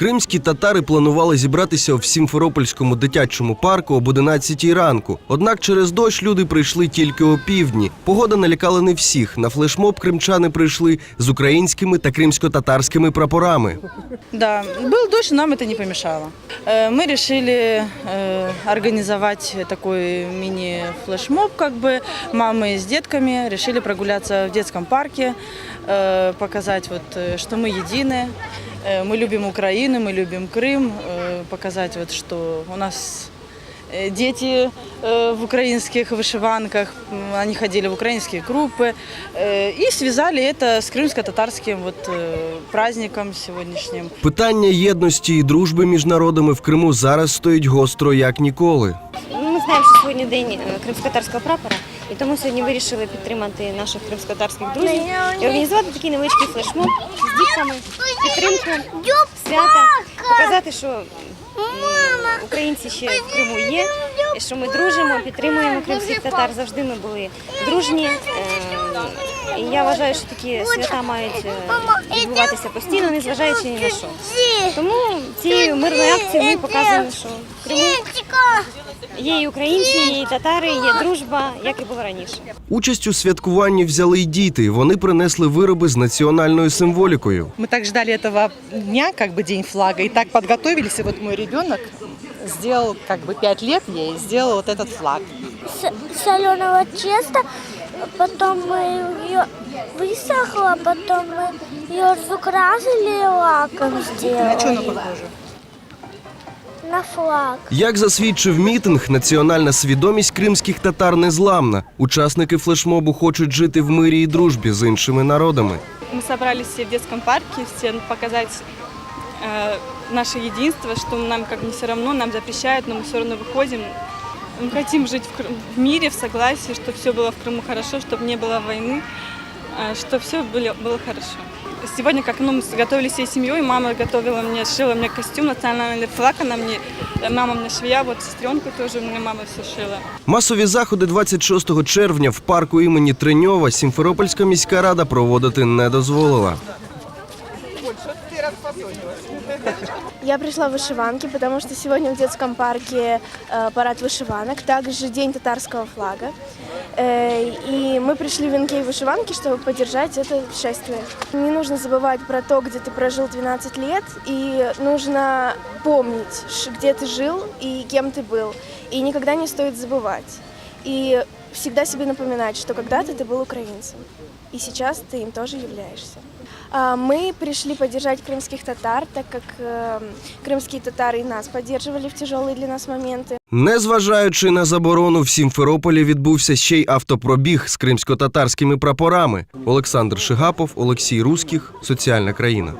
Кримські татари планували зібратися в Сімферопольському дитячому парку об 11 ранку. Однак через дощ люди прийшли тільки о півдні. Погода налякала не всіх. На флешмоб кримчани прийшли з українськими та кримсько-татарськими прапорами. Да, был дождь, нам это не помешало. Э, Мы решили э, организовать такой мини-флешмоб, как бы мамы с детками решили прогуляться в детском парке, э, показать, вот, э, что мы едины, э, мы любим Украину, мы любим Крым, э, показать, вот, что у нас э, дети э, в украинских вышиванках, м, они ходили в украинские группы э, и связали это с крымско-татарским вот, э, праздником сегодняшним. Питання єдності і дружби між народами в Криму зараз стоїть гостро як ніколи. Ми знаємо, що сьогодні день е, кримськотарського прапора, і тому сьогодні вирішили підтримати наших кримськотарських друзів і організувати такий невеличкий флешмоб з дітками, підтримку свята, показати, що українці ще в Криму є, що ми дружимо, підтримуємо кримських татар. Завжди ми були дружні. Е, І я вважаю, що такі свята мають е, відбуватися постійно, незважаючи ні на що. Тому цією мирною акцією ми показуємо, що в Криму Є і українці, є і татари, є дружба, як і було раніше. Участь у святкуванні взяли й діти. Вони принесли вироби з національною символікою. Мы так ждали этого дня, как бы день флага, и так подготовились. И вот мой ребенок сделал, как бы пять лет ей, сделал вот этот флаг. соленого теста, потом мы ее высохла, потом мы ее разукрасили и лаком На сделали. что она похожа? На флаг. Як засвідчив мітинг, національна свідомість кримських татар незламна. Учасники флешмобу хочуть жити в мирі і дружбі з іншими народами. Мы собрались все в детском парке, все показать э, наше единство, что нам как не все равно, нам запрещают, но мы все равно выходим. Мы хотим жить в, Кры- в мире, в согласии, чтобы все было в Крыму хорошо, чтобы не было войны, э, чтобы все было, было хорошо. Сегодня, как ну, мы готовились всей семьей, мама готовила мне, шила мне костюм, национальный флаг, она мне, э, мама мне швея, вот сестренку тоже мне мама все шила. Масові заходи 26 червня в парку імені Треньова Сімферопольська міська рада проводити не дозволила. Я пришла в вышиванке, потому что сегодня в детском парке э, парад вышиванок, также день татарского флага. Э, и мы пришли в венке и вышиванки, чтобы поддержать это шествие. Не нужно забывать про то, где ты прожил 12 лет, и нужно помнить, ш- где ты жил и кем ты был. И никогда не стоит забывать. И всегда себе напоминать, что когда-то ты был украинцем, и сейчас ты им тоже являешься. А, Мы пришли поддержать крымских татар, так как э, крымские татары и нас поддерживали в тяжелые для нас моменты. Незважаючи на заборону, в Сімферополі відбувся ще й автопробіг з кримсько-татарськими прапорами. Олександр Шигапов, Олексій Руських, Соціальна країна.